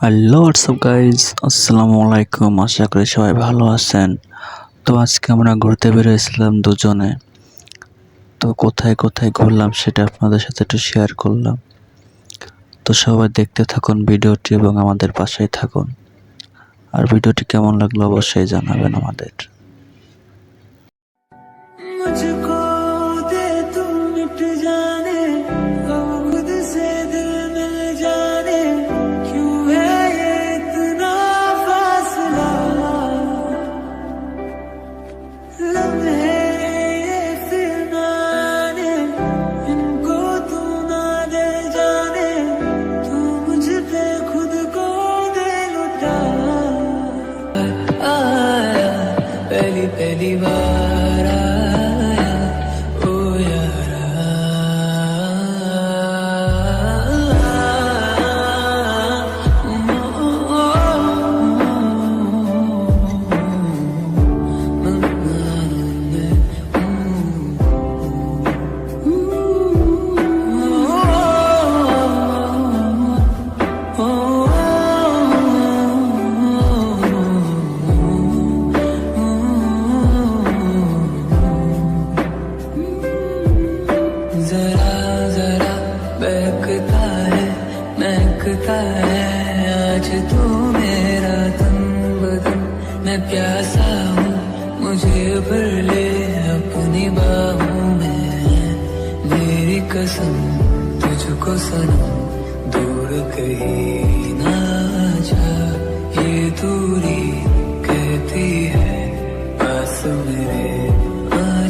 Hello WhatsApp guys আসসালামু আলাইকুম আশা করি সবাই ভালো আছেন। তো আজকে আমরা ঘুরতে বেরোয়েছিলাম দুজনে। তো কোথায় কোথায় ঘুরলাম সেটা আপনাদের সাথে একটু শেয়ার করলাম। তো সবাই দেখতে থাকুন ভিডিওটি এবং আমাদের পাশেই থাকুন। আর ভিডিওটি কেমন লাগল অবশ্যই জানাবেন আমাদের। divine. है आज तू मेरा तन बदन मुझे भर ले अपनी बाहों में। मेरी कसम तुझको सनम, दूर कहीं ना जा। है, पास मेरे आ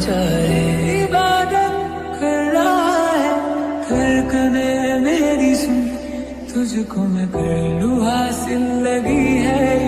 इबादत कर रहा है धड़कने मेरी तुझको मैं कर लू हासिल लगी है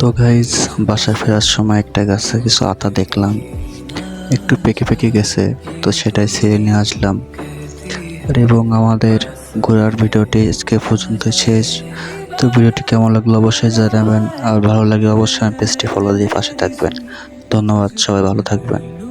তো গাইজ বাসায় ফেরার সময় একটা গাছে কিছু আতা দেখলাম। একটু পেকে পেকে গেছে, তো সেটাই ছেড়ে নিয়ে আসলাম। আর এবং আমাদের ঘোরার ভিডিওটি আজকে পর্যন্ত শেষ। তো ভিডিওটি কেমন লাগল অবশ্যই জানাবেন, আর ভালো লাগে অবশ্যই পেজটি ফলো দিয়ে পাশে থাকবেন। ধন্যবাদ, সবাই ভালো থাকবেন।